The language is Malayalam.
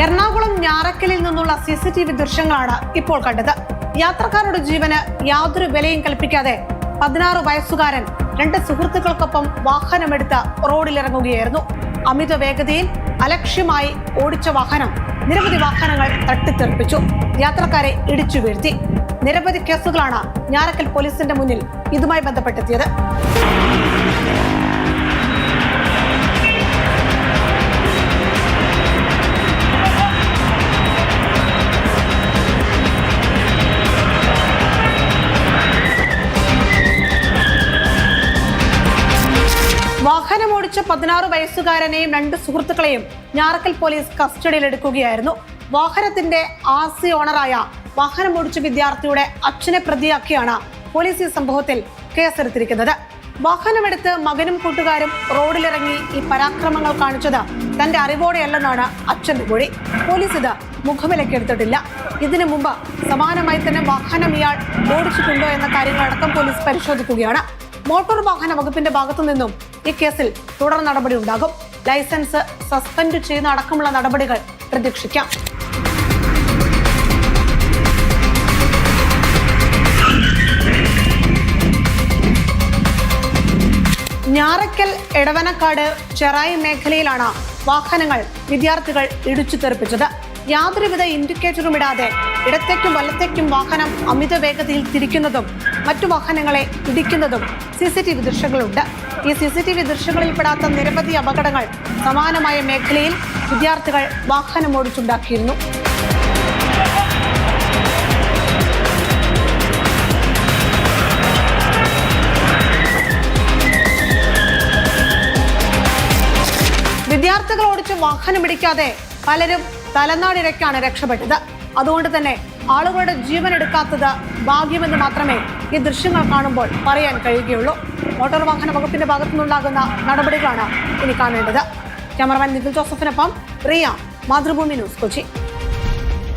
എറണാകുളം ഞാറക്കലിൽ നിന്നുള്ള സി സി ടി വി ദൃശ്യങ്ങളാണ് ഇപ്പോൾ കണ്ടത്. യാത്രക്കാരുടെ ജീവന് യാതൊരു വിലയും കൽപ്പിക്കാതെ പതിനാറ് വയസ്സുകാരൻ രണ്ട് സുഹൃത്തുക്കൾക്കൊപ്പം വാഹനമെടുത്ത് റോഡിലിറങ്ങുകയായിരുന്നു. അമിത വേഗതയിൽ അലക്ഷ്യമായി ഓടിച്ച വാഹനം നിരവധി വാഹനങ്ങൾ തട്ടിത്തെറിപ്പിച്ചു. യാത്രക്കാരെ ഇടിച്ചു വീഴ്ത്തി. നിരവധി കേസുകളാണ് ഞാറക്കൽ പോലീസിന്റെ മുന്നിൽ ഇതുമായി ബന്ധപ്പെട്ടെത്തിയത് വാഹനമോടിച്ച പതിനാറ് വയസ്സുകാരനെയും രണ്ട് സുഹൃത്തുക്കളെയും ഞാറക്കൽ പോലീസ് കസ്റ്റഡിയിലെടുക്കുകയായിരുന്നു. വാഹനത്തിന്റെ ആർ സി ഓണറായ വാഹനമോടിച്ച വിദ്യാർത്ഥിയുടെ അച്ഛനെ പ്രതിയാക്കിയാണ് പോലീസ് ഈ സംഭവത്തിൽ കേസെടുത്തിരിക്കുന്നത്. വാഹനമെടുത്ത് മകനും കൂട്ടുകാരും റോഡിലിറങ്ങി ഈ പരാക്രമങ്ങൾ കാണിച്ചത് തന്റെ അറിവോടെയല്ലെന്നാണ് അച്ഛന്റെ മൊഴി. പോലീസ് ഇത് മുഖവിലക്കെടുത്തിട്ടില്ല ഇതിനു മുമ്പ് സമാനമായി തന്നെ വാഹനം ഇയാൾ ഓടിച്ചിട്ടുണ്ടോ എന്ന കാര്യങ്ങളടക്കം പോലീസ് പരിശോധിക്കുകയാണ്. മോട്ടോർ വാഹന വകുപ്പിന്റെ ഭാഗത്തു നിന്നും ഈ കേസിൽ തുടർ നടപടി ഉണ്ടാകും. ലൈസൻസ് സസ്പെൻഡ് ചെയ്യുന്ന അടക്കമുള്ള നടപടികൾ പ്രതീക്ഷിക്കാം. ഞാറയ്ക്കൽ എടവനക്കാട് ചെറായി മേഖലയിലാണ് വാഹനങ്ങൾ വിദ്യാർത്ഥികൾ ഇടിച്ചു തെറിപ്പിച്ചത്. യാതൊരുവിധ ഇൻഡിക്കേറ്ററും ഇടാതെ ഇടത്തേക്കും വലത്തേക്കും വാഹനം അമിത വേഗതയിൽ തിരിക്കുന്നതും മറ്റു വാഹനങ്ങളെ ഇടിക്കുന്നതും സി സി ടി വി ദൃശ്യങ്ങളുണ്ട്. ഈ സി സി ടി വി ദൃശ്യങ്ങളിൽപ്പെടാത്ത നിരവധി അപകടങ്ങൾ സമാനമായ മേഖലയിൽ വിദ്യാർത്ഥികൾ വാഹനം ഓടിച്ചുണ്ടാക്കിയിരുന്നു. വിദ്യാർത്ഥികൾ ഓടിച്ച് വാഹനം ഇടിക്കാതെ പലരും തലനാടിരക്കാണ് രക്ഷപ്പെട്ടത്. അതുകൊണ്ട് തന്നെ ആളുകളുടെ ജീവൻ എടുക്കാത്തത് ഭാഗ്യമെന്ന് മാത്രമേ ഈ ദൃശ്യങ്ങൾ കാണുമ്പോൾ പറയാൻ കഴിയുകയുള്ളൂ. മോട്ടോർ വാഹന വകുപ്പിന്റെ ഭാഗത്തുനിന്നുണ്ടാകുന്ന നടപടികളാണ് ഇനി കാണേണ്ടത്. ക്യാമറമാൻ നിഖിൽ ജോസഫിനൊപ്പം റിയ മാതൃഭൂമി ന്യൂസ് കൊച്ചി.